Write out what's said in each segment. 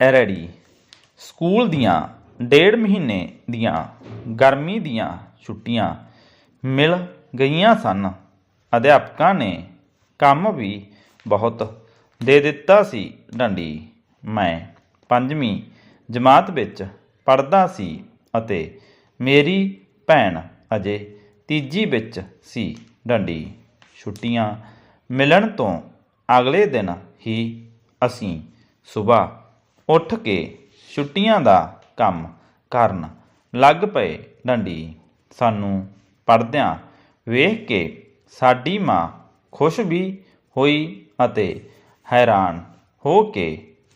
ਐਰੜੀ। School ਦੀਆਂ, ਡੇਢ ਮਹੀਨੇ ਦੀਆਂ, ਗਰਮੀ ਦੀਆਂ ਛੁੱਟੀਆਂ ਮਿਲ ਗਈਆਂ ਸਨ। ਅਧਿਆਪਕਾਂ ਨੇ ਕੰਮ ਵੀ ਬਹੁਤ ਦੇ ਦਿੱਤਾ ਸੀ ਡੰਡੀ। ਮੈਂ ਪੰਜਵੀਂ ਜਮਾਤ ਵਿੱਚ ਪੜ੍ਹਦਾ ਸੀ ਅਤੇ ਮੇਰੀ ਭੈਣ ਅਜੇ ਤੀਜੀ ਵਿੱਚ ਸੀ ਡੰਡੀ। ਛੁੱਟੀਆਂ ਮਿਲਣ ਤੋਂ ਅਗਲੇ ਦਿਨ ਹੀ ਅਸੀਂ ਸਵੇਰ ਉੱਠ ਕੇ ਛੁੱਟੀਆਂ ਦਾ ਕੰਮ ਕਰਨ ਲੱਗ ਪਏ ਡੰਡੀ। ਸਾਨੂੰ ਪੜਦਿਆਂ ਵੇਖ ਕੇ ਸਾਡੀ ਮਾਂ ਖੁਸ਼ ਵੀ ਹੋਈ ਅਤੇ ਹੈਰਾਨ ਹੋ ਕੇ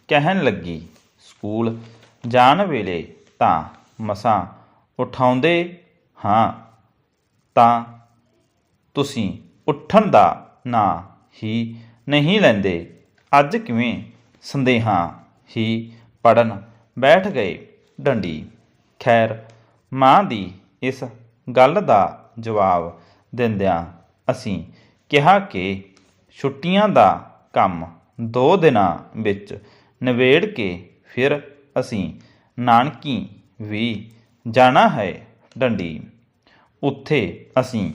ਕਹਿਣ ਲੱਗੀ, ਸਕੂਲ ਜਾਣ ਵੇਲੇ ਤਾਂ ਮਸਾਂ ਉਠਾਉਂਦੇ ਹਾਂ, ਤਾਂ ਤੁਸੀਂ ਉੱਠਣ ਦਾ ਨਾਂ ਹੀ ਨਹੀਂ ਲੈਂਦੇ। ਅੱਜ ਕਿਵੇਂ ਸੰਦੇਹਾਂ ਹੀ ਪੜਨ ਬੈਠ ਗਏ ਡੰਡੀ। ਖੈਰ, ਮਾਂ ਦੀ ਇਸ ਗੱਲ ਦਾ ਜਵਾਬ ਦਿੰਦਿਆਂ ਅਸੀਂ ਕਿਹਾ ਕਿ ਛੁੱਟੀਆਂ ਦਾ ਕੰਮ ਦੋ ਦਿਨਾਂ ਵਿੱਚ ਨਿਬੇੜ ਕੇ ਫਿਰ ਅਸੀਂ ਨਾਨਕੀ ਵੀ ਜਾਣਾ ਹੈ ਡੰਡੀ। ਉੱਥੇ ਅਸੀਂ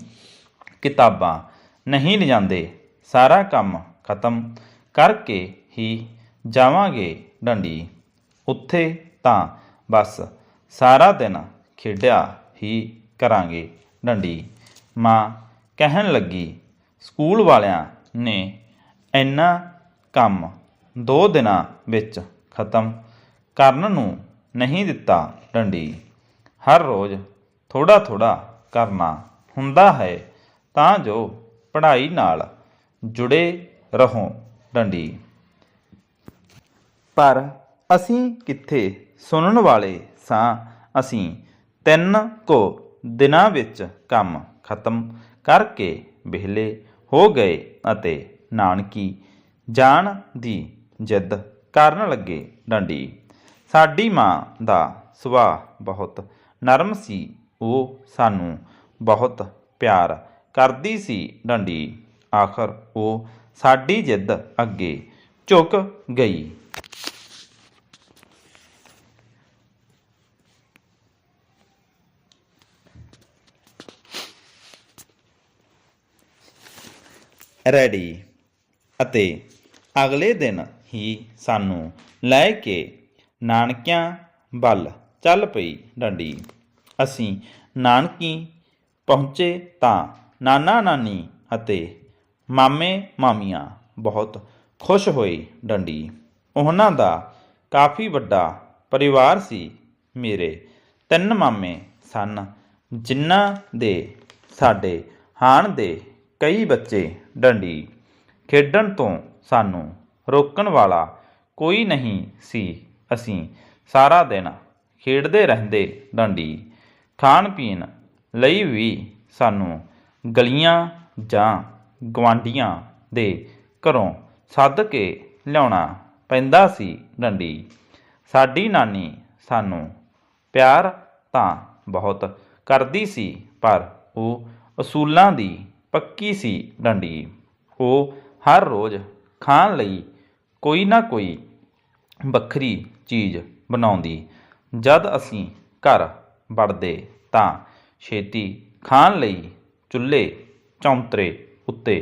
ਕਿਤਾਬਾਂ ਨਹੀਂ ਲਿਜਾਂਦੇ। ਸਾਰਾ ਕੰਮ ਖਤਮ ਕਰਕੇ ਹੀ ਜਾਵਾਂਗੇ ਡੰਡੀ। ਉੱਥੇ ਤਾਂ ਬਸ ਸਾਰਾ ਦਿਨ ਖੇਡਿਆ ਹੀ ਕਰਾਂਗੇ ਡੰਡੀ। ਮਾਂ ਕਹਿਣ ਲੱਗੀ, ਸਕੂਲ ਵਾਲਿਆਂ ਨੇ ਇੰਨਾ ਕੰਮ ਦੋ ਦਿਨਾਂ ਵਿੱਚ ਖਤਮ ਕਰਨ ਨੂੰ ਨਹੀਂ ਦਿੱਤਾ ਡੰਡੀ। ਹਰ ਰੋਜ਼ ਥੋੜਾ ਥੋੜਾ ਕਰਨਾ ਹੁੰਦਾ ਹੈ ਤਾਂ ਜੋ ਪੜ੍ਹਾਈ ਨਾਲ ਜੁੜੇ ਰਹੋ ਡੰਡੀ। ਪਰ ਅਸੀਂ ਕਿੱਥੇ ਸੁਣਨ ਵਾਲੇ ਸਾਂ? ਅਸੀਂ ਤਿੰਨ ਕੋ ਦਿਨਾਂ ਵਿੱਚ ਕੰਮ ਖਤਮ ਕਰਕੇ ਵਿਹਲੇ ਹੋ ਗਏ ਅਤੇ ਨਾਨਕੀ ਜਾਣ ਦੀ ਜਿੱਦ ਕਰਨ ਲੱਗੇ ਡੰਡੀ। ਸਾਡੀ ਮਾਂ ਦਾ ਸੁਭਾਅ ਬਹੁਤ ਨਰਮ ਸੀ। ਉਹ ਸਾਨੂੰ ਬਹੁਤ ਪਿਆਰ ਕਰਦੀ ਸੀ ਡੰਡੀ। ਆਖਰ ਉਹ ਸਾਡੀ ਜਿੱਦ ਅੱਗੇ ਝੁਕ ਗਈ। ਰੈਡੀ। ਅਤੇ ਅਗਲੇ ਦਿਨ ਹੀ ਸਾਨੂੰ ਲੈ ਕੇ ਨਾਨਕਿਆਂ ਵੱਲ ਚੱਲ ਪਈ ਡੰਡੀ। ਅਸੀਂ ਨਾਨਕੀ ਪਹੁੰਚੇ ਤਾਂ ਨਾਨਾ, ਨਾਨੀ ਅਤੇ ਮਾਮੇ, ਮਾਮੀਆਂ ਬਹੁਤ ਖੁਸ਼ ਹੋਏ ਡੰਡੀ। ਉਹਨਾਂ ਦਾ ਕਾਫੀ ਵੱਡਾ ਪਰਿਵਾਰ ਸੀ। ਮੇਰੇ ਤਿੰਨ ਮਾਮੇ ਸਨ, ਜਿਨ੍ਹਾਂ ਦੇ ਸਾਡੇ ਹਾਣ ਦੇ ਕਈ ਬੱਚੇ ਡੰਡੀ ਖੇਡਣ ਤੋਂ ਸਾਨੂੰ ਰੋਕਣ ਵਾਲਾ ਕੋਈ ਨਹੀਂ ਸੀ। ਅਸੀਂ ਸਾਰਾ ਦਿਨ ਖੇਡਦੇ ਰਹਿੰਦੇ ਡੰਡੀ ਖਾਣ ਪੀਣ ਲਈ ਵੀ ਸਾਨੂੰ ਗਲੀਆਂ ਜਾਂ ਗਵਾਂਡੀਆਂ ਦੇ ਘਰੋਂ ਸੱਦ ਕੇ ਲਿਆਉਣਾ ਪੈਂਦਾ ਸੀ ਡੰਡੀ। ਸਾਡੀ ਨਾਨੀ ਸਾਨੂੰ ਪਿਆਰ ਤਾਂ ਬਹੁਤ ਕਰਦੀ ਸੀ, ਪਰ ਉਹ ਅਸੂਲਾਂ ਦੀ ਪੱਕੀ ਸੀ ਡੰਡੀ। ਉਹ ਹਰ ਰੋਜ਼ ਖਾਣ ਲਈ ਕੋਈ ਨਾ ਕੋਈ ਵੱਖਰੀ ਚੀਜ਼ ਬਣਾਉਂਦੀ। ਜਦ ਅਸੀਂ ਘਰ ਵੜਦੇ ਤਾਂ ਛੇਤੀ ਖਾਣ ਲਈ ਚੁੱਲ੍ਹੇ ਚੌਂਤਰੇ ਉੱਤੇ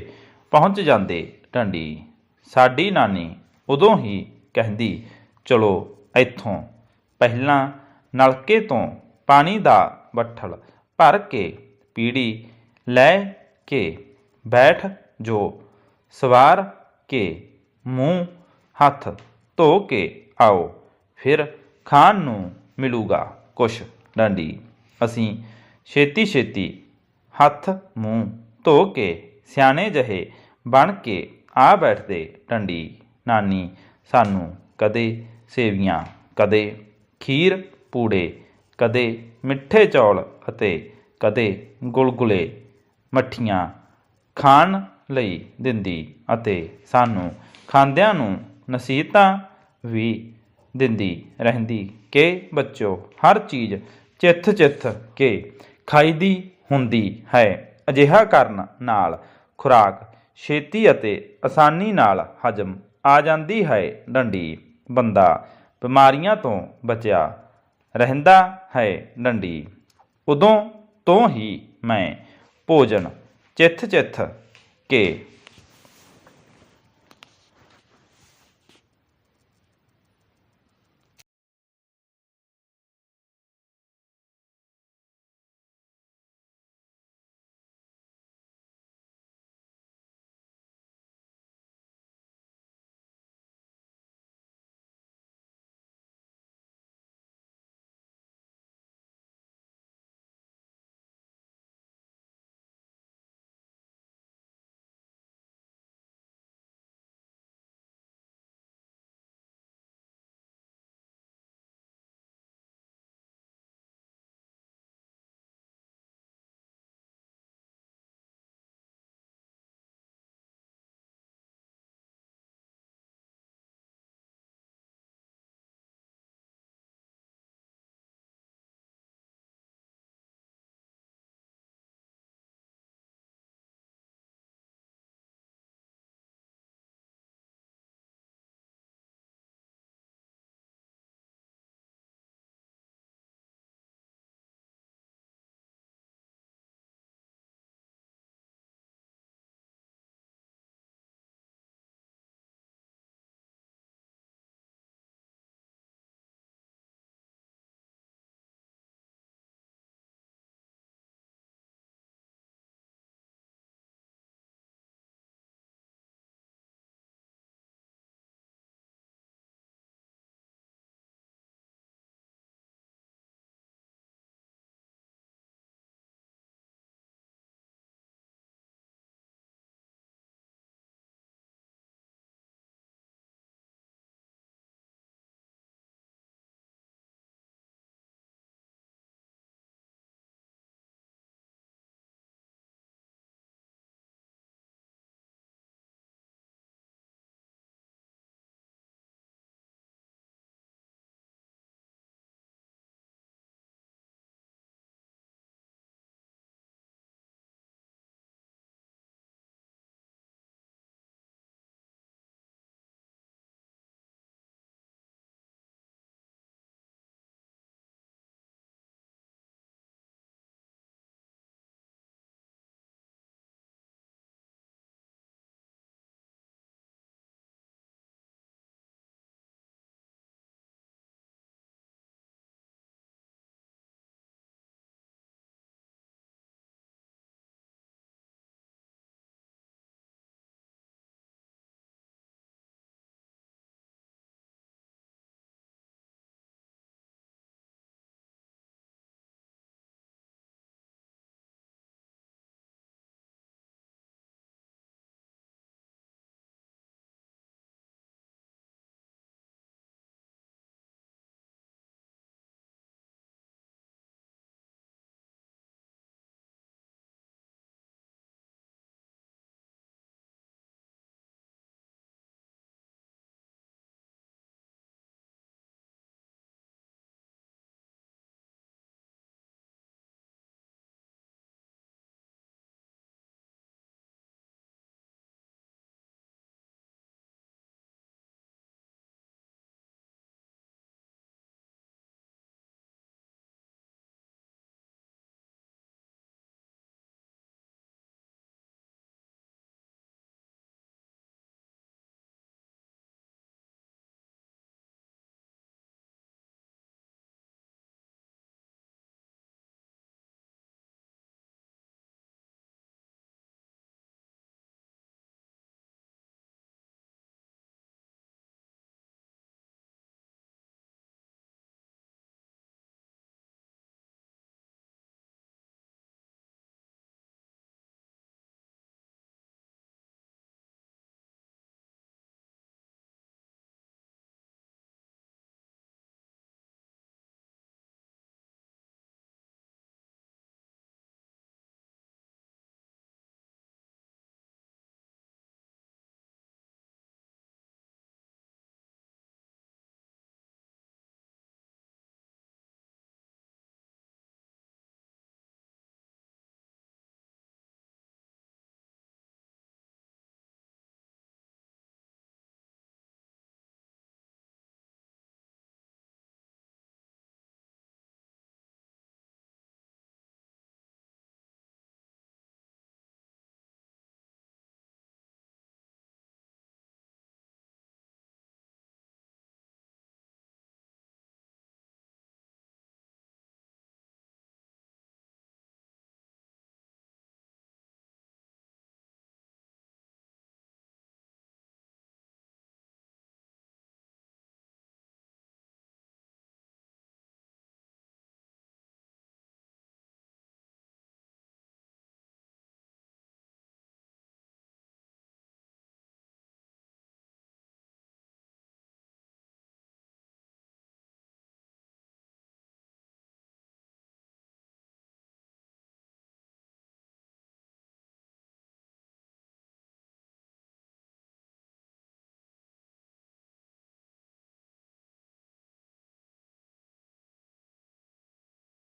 ਪਹੁੰਚ ਜਾਂਦੇ ਡੰਡੀ। ਸਾਡੀ ਨਾਨੀ ਉਦੋਂ ਹੀ ਕਹਿੰਦੀ, ਚਲੋ ਇੱਥੋਂ। ਪਹਿਲਾਂ ਨਲਕੇ ਤੋਂ ਪਾਣੀ ਦਾ ਬੱਠਲ ਭਰ ਕੇ ਪੀੜੀ ਲੈ ਕੇ, ਬੈਠ ਜੋ, ਸਵਾਰ ਕੇ, ਮੂੰਹ, ਹੱਥ ਧੋ ਕੇ ਆਓ, ਫਿਰ ਖਾਣ ਨੂੰ ਮਿਲੂਗਾ ਕੁਛ ਡੰਡੀ। ਅਸੀਂ ਛੇਤੀ ਛੇਤੀ ਹੱਥ, ਮੂੰਹ ਧੋ ਕੇ ਸਿਆਣੇ ਜਹੇ ਬਣ ਕੇ ਆ ਬੈਠਦੇ ਡੰਡੀ। ਨਾਨੀ ਸਾਨੂੰ ਕਦੇ ਸੇਵੀਆਂ, ਕਦੇ ਖੀਰ ਪੂੜੇ, ਕਦੇ ਮਿੱਠੇ ਚੌਲ ਅਤੇ ਕਦੇ ਗੁਲਗੁਲੇ ਮੱਠੀਆਂ ਖਾਣ ਲਈ ਦਿੰਦੀ ਅਤੇ ਸਾਨੂੰ ਖਾਂਦਿਆਂ ਨੂੰ ਨਸੀਹਤਾਂ ਵੀ ਦਿੰਦੀ ਰਹਿੰਦੀ ਕਿ ਬੱਚੋ, ਹਰ ਚੀਜ਼ ਚਿੱਥ ਚਿੱਥ ਕੇ ਖਾਈਦੀ ਹੁੰਦੀ ਹੈ। ਅਜਿਹਾ ਕਰਨ ਨਾਲ ਖੁਰਾਕ ਛੇਤੀ ਅਤੇ ਆਸਾਨੀ ਨਾਲ ਹਜਮ ਆ ਜਾਂਦੀ ਹੈ। ਡੰਡੀ ਬੰਦਾ ਬਿਮਾਰੀਆਂ ਤੋਂ ਬਚਿਆ ਰਹਿੰਦਾ ਹੈ। ਡੰਡੀ, ਉਦੋਂ ਤੋਂ ਹੀ ਮੈਂ ਭੋਜਨ ਚਿੱਥ ਚਿੱਥ ਕੇ